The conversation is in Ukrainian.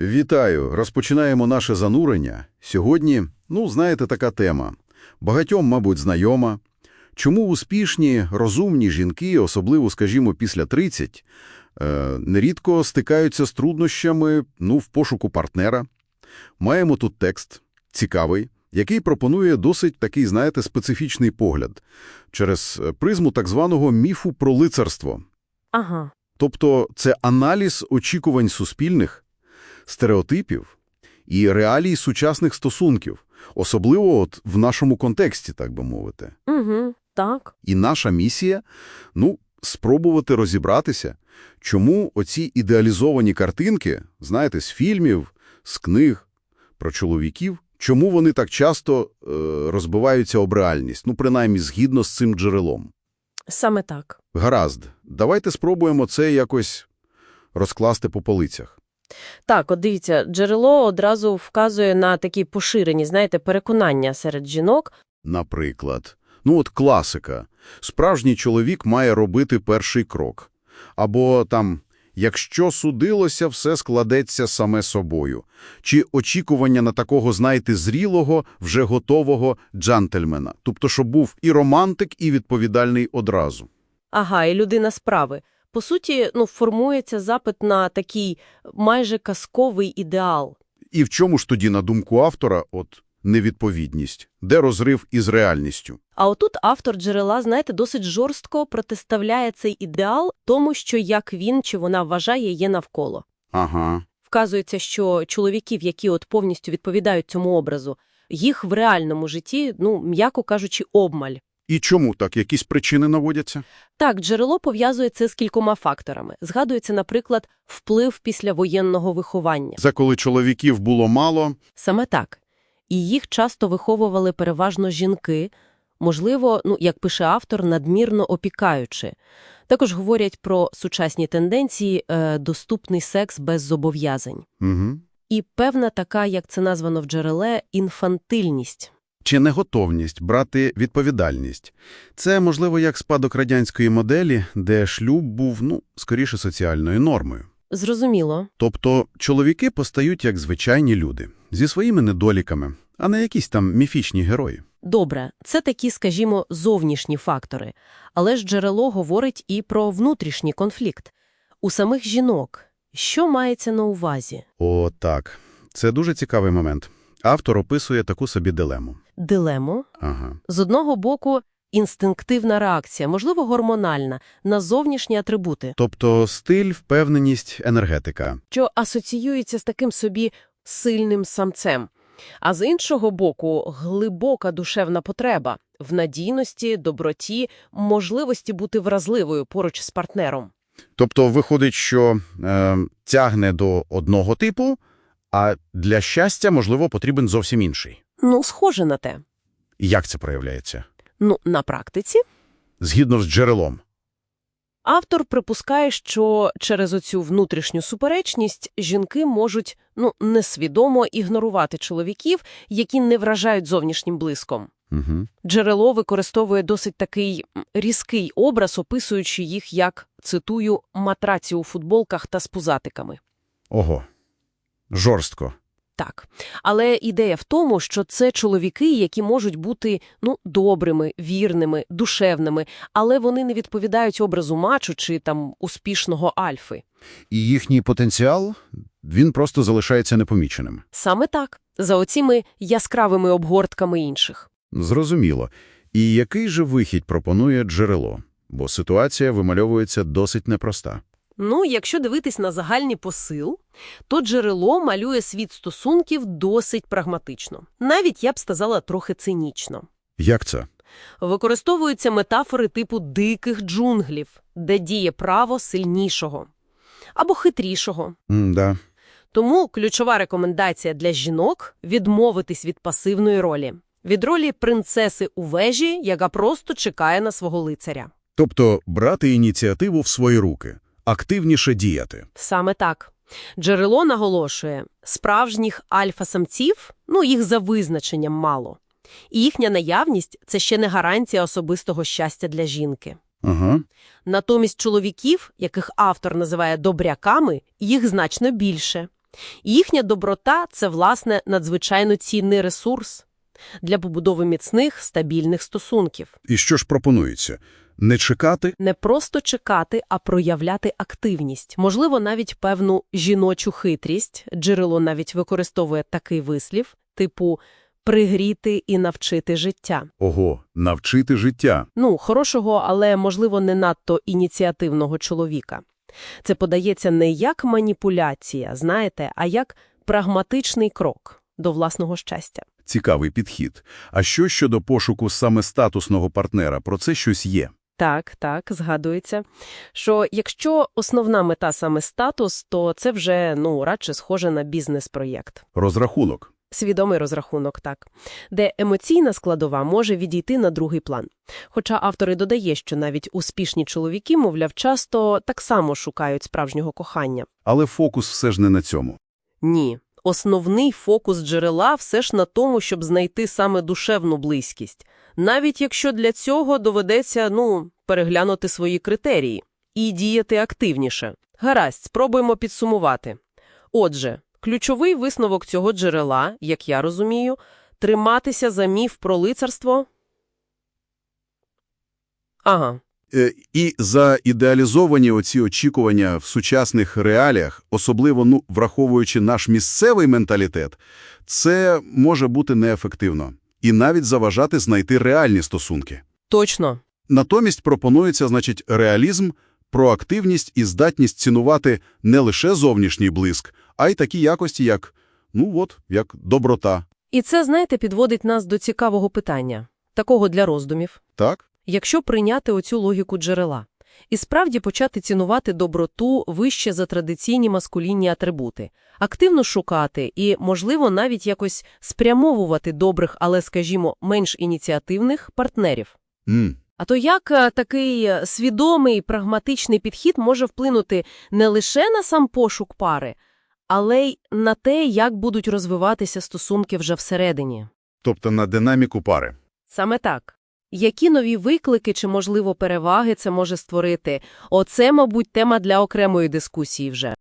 Вітаю! Розпочинаємо наше занурення. Сьогодні, ну, знаєте, така тема. Багатьом, мабуть, знайома. Чому успішні, розумні жінки, особливо, скажімо, після 30, е, нерідко стикаються з труднощами, ну, в пошуку партнера. Маємо тут текст, цікавий, який пропонує досить такий, знаєте, специфічний погляд через е, призму так званого міфу про лицарство. Ага. Тобто це аналіз очікувань суспільних, стереотипів і реалій сучасних стосунків, особливо от в нашому контексті, так би мовити. Угу. Так. І наша місія – ну, спробувати розібратися, чому оці ідеалізовані картинки, знаєте, з фільмів, з книг про чоловіків, чому вони так часто е, розбиваються об реальність, ну, принаймні, згідно з цим джерелом. Саме так. Гаразд, давайте спробуємо це якось розкласти по полицях. Так, от дивіться, джерело одразу вказує на такі поширені, знаєте, переконання серед жінок. Наприклад, ну от класика. Справжній чоловік має робити перший крок. Або там, якщо судилося, все складеться саме собою. Чи очікування на такого, знаєте, зрілого, вже готового джентльмена. Тобто, щоб був і романтик, і відповідальний одразу. Ага, і людина справи. По суті, ну, формується запит на такий майже казковий ідеал. І в чому ж тоді, на думку автора, от невідповідність? Де розрив із реальністю? А отут автор джерела, знаєте, досить жорстко протиставляє цей ідеал тому, що як він чи вона вважає є навколо. Ага. Вказується, що чоловіків, які от повністю відповідають цьому образу, їх в реальному житті, ну, м'яко кажучи, обмаль. І чому так? Якісь причини наводяться? Так, джерело пов'язує це з кількома факторами. Згадується, наприклад, вплив післявоєнного виховання. За коли чоловіків було мало, Саме так. І їх часто виховували переважно жінки, можливо, ну, як пише автор, надмірно опікаючи. Також говорять про сучасні тенденції е, доступний секс без зобов'язань. угу. І певна така, як це названо в джереле, інфантильність. Чи неготовність брати відповідальність. Це, можливо, як спадок радянської моделі, де шлюб був, ну, скоріше соціальною нормою. Зрозуміло. Тобто чоловіки постають як звичайні люди, зі своїми недоліками, а не якісь там міфічні герої. Добре, це такі, скажімо, зовнішні фактори. Але ж джерело говорить і про внутрішній конфлікт. У самих жінок. Що мається на увазі? О, так. Це дуже цікавий момент. Автор описує таку собі дилему. Дилему. Ага. З одного боку, інстинктивна реакція, можливо, гормональна, на зовнішні атрибути, Тобто стиль, впевненість, енергетика. що асоціюється з таким собі сильним самцем. А з іншого боку, глибока душевна потреба в надійності, доброті, можливості бути вразливою поруч з партнером. Тобто виходить, що е, тягне до одного типу, а для щастя, можливо, потрібен зовсім інший. Ну, схоже на те. Як це проявляється? Ну, на практиці Згідно з джерелом. автор припускає, що через оцю внутрішню суперечність жінки можуть, ну, несвідомо ігнорувати чоловіків, які не вражають зовнішнім блиском. Угу. Джерело використовує досить такий різкий образ, описуючи їх як, цитую, матраці у футболках та з пузатиками. Ого. Жорстко. Так. Але ідея в тому, що це чоловіки, які можуть бути, ну, добрими, вірними, душевними, але вони не відповідають образу мачо чи, там, успішного альфи. І їхній потенціал, він просто залишається непоміченим. Саме так, за оціми яскравими обгортками інших. Зрозуміло. І який же вихід пропонує джерело? Бо ситуація вимальовується досить непроста. Ну, якщо дивитись на загальний посил, то джерело малює світ стосунків досить прагматично. Навіть, я б сказала, трохи цинічно. Як це? Використовуються метафори типу диких джунглів, де діє право сильнішого або хитрішого. М-да. Тому ключова рекомендація для жінок – відмовитись від пасивної ролі. Від ролі принцеси у вежі, яка просто чекає на свого лицаря. Тобто брати ініціативу в свої руки, активніше діяти. Саме так. Джерело наголошує, справжніх альфа-самців, ну, їх за визначенням мало. І їхня наявність – це ще не гарантія особистого щастя для жінки. Ага. Натомість чоловіків, яких автор називає добряками, їх значно більше. І їхня доброта – це, власне, надзвичайно цінний ресурс для побудови міцних, стабільних стосунків. І що ж пропонується? Не чекати? Не просто чекати, а проявляти активність. Можливо, навіть певну жіночу хитрість. Джерело навіть використовує такий вислів, типу «пригріти і навчити життя». Ого, навчити життя. Ну, хорошого, але, можливо, не надто ініціативного чоловіка. Це подається не як маніпуляція, знаєте, а як прагматичний крок до власного щастя. Цікавий підхід. А що щодо пошуку саме статусного партнера? Про це щось є. Так, так, згадується, що якщо основна мета саме статус, то це вже, ну, радше схоже на бізнес-проєкт. Розрахунок. Свідомий розрахунок, так, де емоційна складова може відійти на другий план. Хоча автор і додає, що навіть успішні чоловіки, мовляв, часто так само шукають справжнього кохання. Але фокус все ж не на цьому. Ні. Основний фокус джерела все ж на тому, щоб знайти саме душевну близькість. Навіть якщо для цього доведеться, ну, переглянути свої критерії і діяти активніше. Гаразд, спробуємо підсумувати. Отже, ключовий висновок цього джерела, як я розумію, триматися за міф про лицарство. Ага. Е, і за ідеалізовані оці очікування в сучасних реаліях, особливо ну, враховуючи наш місцевий менталітет, це може бути неефективно. І навіть заважати знайти реальні стосунки. Точно. Натомість пропонується, значить, реалізм, проактивність і здатність цінувати не лише зовнішній блиск, а й такі якості, як, ну от, як доброта. І це, знаєте, підводить нас до цікавого питання, такого для роздумів. Так? Якщо прийняти оцю логіку джерела і справді почати цінувати доброту вище за традиційні маскулінні атрибути, активно шукати і, можливо, навіть якось спрямовувати добрих, але, скажімо, менш ініціативних партнерів. М. А то як е, такий е, свідомий, прагматичний підхід може вплинути не лише на сам пошук пари, але й на те, як будуть розвиватися стосунки вже всередині? Тобто на динаміку пари. Саме так. Які нові виклики чи, можливо, переваги це може створити? Оце, мабуть, тема для окремої дискусії вже.